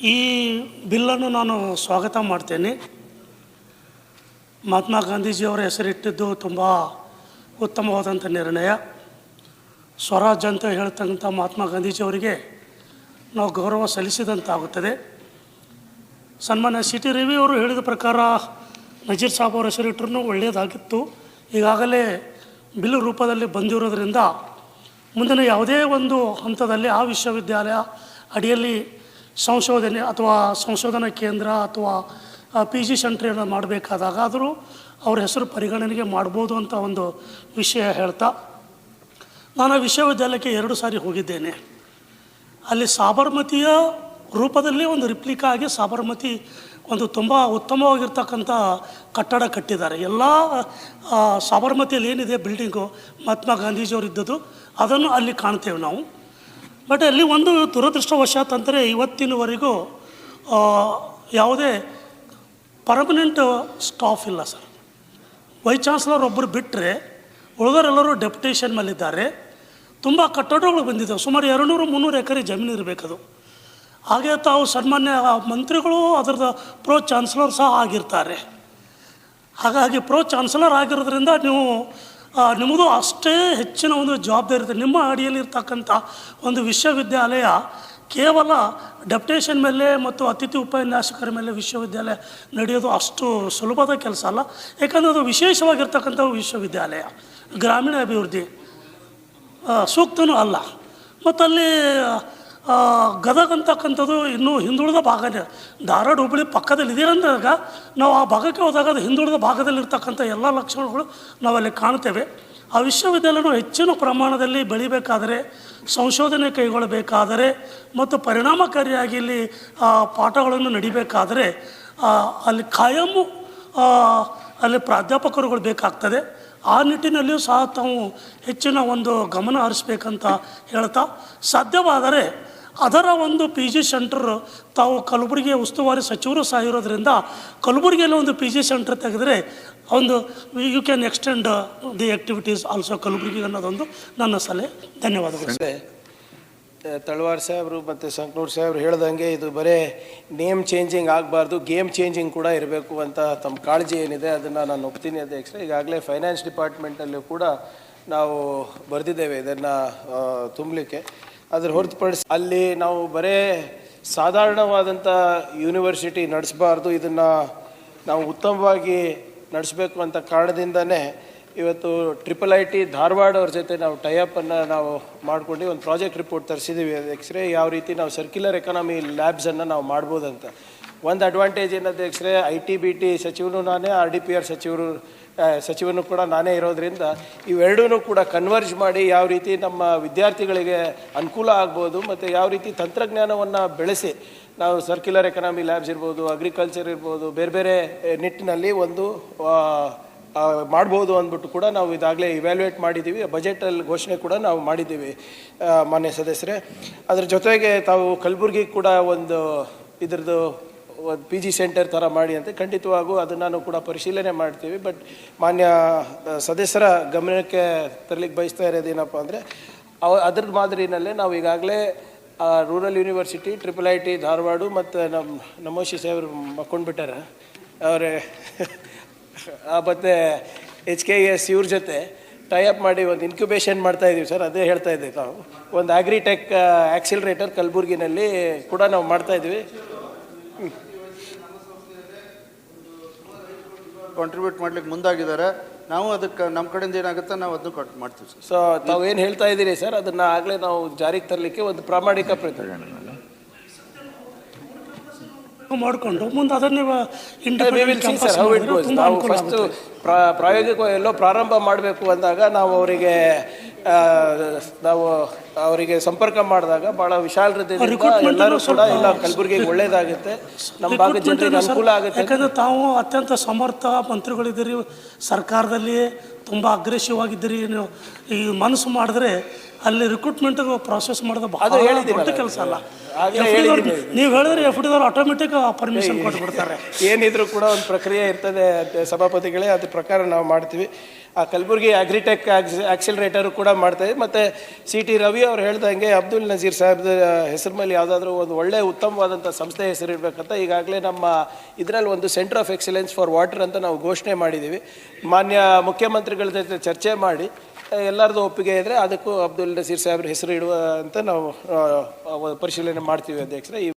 ಈ ಬಿಲ್ಲನ್ನು ನಾನು ಸ್ವಾಗತ ಮಾಡ್ತೇನೆ. ಮಹಾತ್ಮ ಗಾಂಧೀಜಿಯವರ ಹೆಸರಿಟ್ಟಿದ್ದು ತುಂಬ ಉತ್ತಮವಾದಂಥ ನಿರ್ಣಯ. ಸ್ವರಾಜ್ ಅಂತ ಹೇಳ್ತಕ್ಕಂಥ ಮಹಾತ್ಮ ಗಾಂಧೀಜಿಯವರಿಗೆ ನಾವು ಗೌರವ ಸಲ್ಲಿಸಿದಂತಾಗುತ್ತದೆ. ಸನ್ಮಾನ್ಯ ಸಿ ಟಿ ರವಿ ಅವರು ಹೇಳಿದ ಪ್ರಕಾರ ನಜೀರ್ ಸಾಬ್ ಅವರ ಹೆಸರಿಟ್ಟರೂ ಒಳ್ಳೆಯದಾಗಿತ್ತು. ಈಗಾಗಲೇ ಬಿಲ್ ರೂಪದಲ್ಲಿ ಬಂದಿರೋದ್ರಿಂದ ಮುಂದಿನ ಯಾವುದೇ ಒಂದು ಹಂತದಲ್ಲಿ ಆ ವಿಶ್ವವಿದ್ಯಾಲಯ ಅಡಿಯಲ್ಲಿ ಸಂಶೋಧನೆ ಅಥವಾ ಸಂಶೋಧನಾ ಕೇಂದ್ರ ಅಥವಾ ಪಿ ಜಿ ಸೆಂಟ್ರಿಯನ್ನು ಮಾಡಬೇಕಾದಾಗ ಆದರೂ ಅವ್ರ ಹೆಸರು ಪರಿಗಣನೆಗೆ ಮಾಡ್ಬೋದು ಅಂತ ಒಂದು ವಿಷಯ ಹೇಳ್ತಾ, ನಾನು ವಿಶ್ವವಿದ್ಯಾಲಯಕ್ಕೆ ಎರಡು ಸಾರಿ ಹೋಗಿದ್ದೇನೆ. ಅಲ್ಲಿ ಸಾಬರ್ಮತಿಯ ರೂಪದಲ್ಲಿ ಒಂದು ರಿಪ್ಲಿಕಾ ಆಗಿ ಸಾಬರ್ಮತಿ ಒಂದು ತುಂಬ ಉತ್ತಮವಾಗಿರ್ತಕ್ಕಂಥ ಕಟ್ಟಡ ಕಟ್ಟಿದ್ದಾರೆ. ಎಲ್ಲ ಸಾಬರ್ಮತಿಯಲ್ಲಿ ಏನಿದೆ ಬಿಲ್ಡಿಂಗು ಮಹಾತ್ಮ ಗಾಂಧೀಜಿಯವರು ಇದ್ದದ್ದು ಅದನ್ನು ಅಲ್ಲಿ ಕಾಣ್ತೇವೆ ನಾವು. ಬಟ್ ಅಲ್ಲಿ ಒಂದು ದುರದೃಷ್ಟವಶಾತ್ ಅಂದರೆ ಇವತ್ತಿನವರೆಗೂ ಯಾವುದೇ ಪರ್ಮನೆಂಟ್ ಸ್ಟಾಫ್ ಇಲ್ಲ ಸರ್. ವೈಸ್ ಚಾನ್ಸ್ಲರ್ ಒಬ್ಬರು ಬಿಟ್ಟರೆ ಉಳಿದವರೆಲ್ಲರೂ ಡೆಪ್ಯುಟೇಷನ್ ಮೇಲಿದ್ದಾರೆ. ತುಂಬ ಕಟ್ಟಡಗಳು ಬಂದಿದ್ದಾವೆ. ಸುಮಾರು ಎರಡುನೂರು, ಮುನ್ನೂರು ಎಕರೆ ಜಮೀನು ಇರಬೇಕದು. ಹಾಗೆ ತಾವು ಸನ್ಮಾನ್ಯ ಮಂತ್ರಿಗಳು, ಅದರದ ಪ್ರೋ ಚಾನ್ಸಲರ್ ಸಹ ಆಗಿರ್ತಾರೆ. ಹಾಗಾಗಿ ಪ್ರೋ ಚಾನ್ಸಲರ್ ಆಗಿರೋದ್ರಿಂದ ನೀವು ನಿಮ್ಮದು ಅಷ್ಟೇ ಹೆಚ್ಚಿನ ಒಂದು ಜವಾಬ್ದಾರಿ ಇರುತ್ತೆ. ನಿಮ್ಮ ಅಡಿಯಲ್ಲಿರ್ತಕ್ಕಂಥ ಒಂದು ವಿಶ್ವವಿದ್ಯಾಲಯ ಕೇವಲ ಡೆಪ್ಟೇಷನ್ ಮೇಲೆ ಮತ್ತು ಅತಿಥಿ ಉಪನ್ಯಾಸಕರ ಮೇಲೆ ವಿಶ್ವವಿದ್ಯಾಲಯ ನಡೆಯೋದು ಅಷ್ಟು ಸುಲಭದ ಕೆಲಸ ಅಲ್ಲ. ಯಾಕಂದರೆ ಅದು ವಿಶೇಷವಾಗಿರ್ತಕ್ಕಂಥ ವಿಶ್ವವಿದ್ಯಾಲಯ ಗ್ರಾಮೀಣ ಅಭಿವೃದ್ಧಿ ಸೂಕ್ತನೂ ಅಲ್ಲ. ಮತ್ತು ಅಲ್ಲಿ ಆ, ಗದಗ ಅಂತಕ್ಕಂಥದ್ದು ಇನ್ನೂ ಹಿಂದುಳಿದ ಭಾಗನೇ. ಧಾರವಾಡ ಹುಬ್ಬಳ್ಳಿ ಪಕ್ಕದಲ್ಲಿ ಇದೆ ಅಂದಾಗ ನಾವು ಆ ಭಾಗಕ್ಕೆ ಹೋದಾಗ ಅದು ಹಿಂದುಳಿದ ಭಾಗದಲ್ಲಿರ್ತಕ್ಕಂಥ ಎಲ್ಲ ಲಕ್ಷಣಗಳು ನಾವಲ್ಲಿ ಕಾಣ್ತೇವೆ. ಆ ವಿಶ್ವವಿದ್ಯಾಲಯನು ಹೆಚ್ಚಿನ ಪ್ರಮಾಣದಲ್ಲಿ ಬೆಳಿಬೇಕಾದರೆ, ಸಂಶೋಧನೆ ಕೈಗೊಳ್ಳಬೇಕಾದರೆ ಮತ್ತು ಪರಿಣಾಮಕಾರಿಯಾಗಿ ಇಲ್ಲಿ ಪಾಠಗಳನ್ನು ನಡಿಬೇಕಾದರೆ ಅಲ್ಲಿ ಕಾಯಮು ಅಲ್ಲಿ ಪ್ರಾಧ್ಯಾಪಕರುಗಳು ಬೇಕಾಗ್ತದೆ. ಆ ನಿಟ್ಟಿನಲ್ಲಿಯೂ ಸಹ ತಾವು ಹೆಚ್ಚಿನ ಒಂದು ಗಮನ ಹರಿಸ್ಬೇಕಂತ ಹೇಳ್ತಾ, ಸಾಧ್ಯವಾದರೆ ಅದರ ಒಂದು ಪಿ ಜಿ ಸೆಂಟರ್ ತಾವು ಕಲಬುರಗಿ ಉಸ್ತುವಾರಿ ಸಚಿವರು ಸಹ ಇರೋದ್ರಿಂದ ಕಲಬುರಗಿಯಲ್ಲಿ ಒಂದು ಪಿ ಜಿ ಸೆಂಟರ್ ತೆಗೆದರೆ ಒಂದು you can extend the activities also Kalaburagi ಅನ್ನೋದೊಂದು ನನ್ನ ಸಲಹೆ. ಧನ್ಯವಾದಗಳು. ತಳವಾರ್ ಸಾಹೇಬರು ಮತ್ತು ಸಂಕನೂರು ಸಾಹೇಬರು ಹೇಳ್ದಂಗೆ ಇದು ಬರೀ ನೇಮ್ ಚೇಂಜಿಂಗ್ ಆಗಬಾರ್ದು ಗೇಮ್ ಚೇಂಜಿಂಗ್ ಕೂಡ ಇರಬೇಕು ಅಂತ ತಮ್ಮ ಕಾಳಜಿ ಏನಿದೆ ಅದನ್ನು ನಾನು ಒಪ್ತೀನಿ ಅಧ್ಯಕ್ಷರೇ. ಈಗಾಗಲೇ ಫೈನಾನ್ಸ್ ಡಿಪಾರ್ಟ್ಮೆಂಟಲ್ಲೂ ಕೂಡ ನಾವು ಬರೆದಿದ್ದೇವೆ ಇದನ್ನು ತುಂಬಲಿಕ್ಕೆ. ಅದ್ರ ಹೊರತುಪಡಿಸಿ ಅಲ್ಲಿ ನಾವು ಬರೇ ಸಾಧಾರಣವಾದಂಥ ಯೂನಿವರ್ಸಿಟಿ ನಡೆಸಬಾರ್ದು. ಇದನ್ನು ನಾವು ಉತ್ತಮವಾಗಿ ನಡೆಸಬೇಕು ಅಂತ ಕಾರಣದಿಂದನೇ ಇವತ್ತು ಟ್ರಿಪಲ್ ಐ ಟಿ ಧಾರವಾಡ ಅವ್ರ ಜೊತೆ ನಾವು ಟೈಅಪನ್ನು ನಾವು ಮಾಡ್ಕೊಂಡು ಒಂದು ಪ್ರಾಜೆಕ್ಟ್ ರಿಪೋರ್ಟ್ ತರಿಸಿದ್ದೀವಿ ಎಕ್ಸ್ರೇ ಯಾವ ರೀತಿ ನಾವು ಸರ್ಕ್ಯುಲರ್ ಎಕಾನಮಿ ಲ್ಯಾಬ್ಸನ್ನು ನಾವು ಮಾಡ್ಬೋದಂತ. ಒಂದು ಅಡ್ವಾಂಟೇಜ್ ಏನು ಅಧ್ಯಕ್ಷರೇ ಐ ಟಿ ಬಿ ಟಿ ಸಚಿವನು ನಾನೇ ಆರ್ ಡಿ ಪಿ ಆರ್ ಸಚಿವರು ಸಚಿವನು ಕೂಡ ನಾನೇ ಇರೋದ್ರಿಂದ ಇವೆರಡೂ ಕೂಡ ಕನ್ವರ್ಜ್ ಮಾಡಿ ಯಾವ ರೀತಿ ನಮ್ಮ ವಿದ್ಯಾರ್ಥಿಗಳಿಗೆ ಅನುಕೂಲ ಆಗ್ಬೋದು ಮತ್ತು ಯಾವ ರೀತಿ ತಂತ್ರಜ್ಞಾನವನ್ನು ಬೆಳೆಸಿ ನಾವು ಸರ್ಕ್ಯುಲರ್ ಎಕನಾಮಿ ಲ್ಯಾಬ್ಸ್ ಇರ್ಬೋದು ಅಗ್ರಿಕಲ್ಚರ್ ಇರ್ಬೋದು, ಬೇರೆ ಬೇರೆ ನಿಟ್ಟಿನಲ್ಲಿ ಒಂದು ಮಾಡ್ಬೋದು ಅಂದ್ಬಿಟ್ಟು ಕೂಡ ನಾವು ಇದಾಗಲೇ ಇವ್ಯಾಲ್ಯೂಯೇಟ್ ಮಾಡಿದ್ದೀವಿ ಬಜೆಟಲ್ಲಿ ಘೋಷಣೆ ಕೂಡ ನಾವು ಮಾಡಿದ್ದೀವಿ ಮಾನ್ಯ ಸದಸ್ಯರೇ. ಅದರ ಜೊತೆಗೆ ತಾವು ಕಲಬುರ್ಗಿ ಕೂಡ ಒಂದು ಇದ್ರದ್ದು ಒಂದು ಪಿ ಜಿ ಸೆಂಟರ್ ಥರ ಮಾಡಿ ಅಂತ ಖಂಡಿತವಾಗೂ ಅದನ್ನು ಕೂಡ ಪರಿಶೀಲನೆ ಮಾಡ್ತೀವಿ. ಬಟ್ ಮಾನ್ಯ ಸದಸ್ಯರ ಗಮನಕ್ಕೆ ತರಲಿಕ್ಕೆ ಬಯಸ್ತಾ ಇರೋದೇನಪ್ಪ ಅಂದರೆ, ಅವ ಅದ್ರ ಮಾದರಿನಲ್ಲೇ ನಾವು ಈಗಾಗಲೇ rural university triple I T Dharwad ಮತ್ತು ನಮ್ಮ ನಮೋಶಿ ಸಾಹೇಬ್ರು ಮಕ್ಕೊಂಡ್ಬಿಟ್ಟಾರ. ಅವರೇ ಮತ್ತು ಎಚ್ ಕೆ ಎಸ್ ಇವ್ರ ಜೊತೆ ಟೈಅಪ್ ಮಾಡಿ ಒಂದು ಇನ್ಕ್ಯುಬೇಷನ್ ಮಾಡ್ತಾ ಇದ್ದೀವಿ ಸರ್. ಅದೇ ಹೇಳ್ತಾ ಇದ್ದೆ ನಾವು ಒಂದು ಆಗ್ರಿಟೆಕ್ ಆ್ಯಕ್ಸಿಲ್ರೇಟರ್ ಕಲಬುರ್ಗಿನಲ್ಲಿ ಕೂಡ ನಾವು ಮಾಡ್ತಾ ಇದ್ದೀವಿ ಕಾಂಟ್ರಿಬ್ಯೂಟ್ ಮಾಡ್ಲಿಕ್ಕೆ ಮುಂದಾಗಿದ್ದಾರೆ. ನಾವು ಅದಕ್ಕೆ ನಮ್ಮ ಕಡೆಯಿಂದ ಏನಾಗುತ್ತೆ ನಾವು ಅದನ್ನು ಕಟ್ ಮಾಡ್ತೀವಿ ಸರ್. ಸೊ ತಾವು ಏನು ಹೇಳ್ತಾ ಇದ್ದೀರಿ ಸರ್? ಅದನ್ನು ಆಗಲೇ ನಾವು ಜಾರಿಗೆ ತರಲಿಕ್ಕೆ ಒಂದು ಪ್ರಾಮಾಣಿಕ ಪ್ರಯತ್ನ. ಮಾಡಿಕೊಂಡು ಮುಂದೆ ಅದನ್ನೇ ನಾವು ಫಸ್ಟ್ ಪ್ರಾಯೋಗಿಕ ಎಲ್ಲೋ ಪ್ರಾರಂಭ ಮಾಡಬೇಕು ಅಂದಾಗ ನಾವು ಅವರಿಗೆ ನಾವು ಅವರಿಗೆ ಸಂಪರ್ಕ ಮಾಡಿದಾಗ ಬಹಳ ವಿಶಾಲ Recruitment ಎಲ್ಲರೂ ಕೂಡ ಇಲ್ಲ ಕಲಬುರ್ಗಿಗೆ ಒಳ್ಳೇದಾಗುತ್ತೆ. ನಮ್ಮ ಭಾಗದ ಜನರಿಗೆ ಅನುಕೂಲ ಆಗುತ್ತೆ ಯಾಕಂದ್ರೆ ತಾವು ಅತ್ಯಂತ ಸಮರ್ಥ ಮಂತ್ರಿಗಳಿದ್ದೀರಿ. ಸರ್ಕಾರದಲ್ಲಿ ತುಂಬ ಅಗ್ರೆಸಿವ್ ಆಗಿದ್ದೀರಿ. ನೀವು ಈ ಮನಸ್ಸು ಮಾಡಿದ್ರೆ ಅಲ್ಲಿ ರಿಕ್ರೂಟ್ಮೆಂಟ್ ಪ್ರಾಸೆಸ್ ಮಾಡೋದು ಬಹಳ. ದೊಡ್ಡ ಕೆಲಸ ಅಲ್ಲ. ನೀವು ಹೇಳಿದ್ರೆ ಎಫ್ ಡಿದವ್ರು ಆಟೋಮೆಟಿಕ್ ಪರ್ಮಿಷನ್ ಕೊಟ್ಬಿಡ್ತಾರೆ. ಏನಿದ್ರು ಕೂಡ ಒಂದು ಪ್ರಕ್ರಿಯೆ ಇರ್ತದೆ ಸಭಾಪತಿಗಳೇ ಅದ್ರ ಪ್ರಕಾರ ನಾವು ಮಾಡ್ತೀವಿ. ಆ ಕಲಬುರಗಿ ಅಗ್ರಿಟೆಕ್ ಆಕ್ಸಿಲರೇಟರ್ ಕೂಡ ಮಾಡ್ತಾ ಇದ್ದೀವಿ ಮತ್ತು ಸಿ ಟಿ ರವಿ ಅವ್ರು ಹೇಳ್ದಂಗೆ ಅಬ್ದುಲ್ ನಜೀರ್ ಸಾಹೇಬ್ ಹೆಸರು ಮೇಲೆ ಯಾವುದಾದ್ರೂ ಒಂದು ಒಳ್ಳೆಯ ಉತ್ತಮವಾದಂಥ ಸಂಸ್ಥೆ ಹೆಸರಿಡಬೇಕಂತ ಈಗಾಗಲೇ ನಮ್ಮ ಇದರಲ್ಲಿ ಒಂದು centre of excellence for water ಅಂತ ನಾವು ಘೋಷಣೆ ಮಾಡಿದ್ದೀವಿ ಮಾನ್ಯ ಮುಖ್ಯಮಂತ್ರಿಗಳ ಜೊತೆ ಚರ್ಚೆ ಮಾಡಿ ಎಲ್ಲರದ್ದು ಒಪ್ಪಿಗೆ ಇದ್ದರೆ ಅದಕ್ಕೂ ಅಬ್ದುಲ್ ನಜೀರ್ ಸಾಹೇಬ್ರ ಹೆಸರು ಇಡುವ ಅಂತ ನಾವು ಪರಿಶೀಲನೆ ಮಾಡ್ತೀವಿ ಅಧ್ಯಕ್ಷರೇ.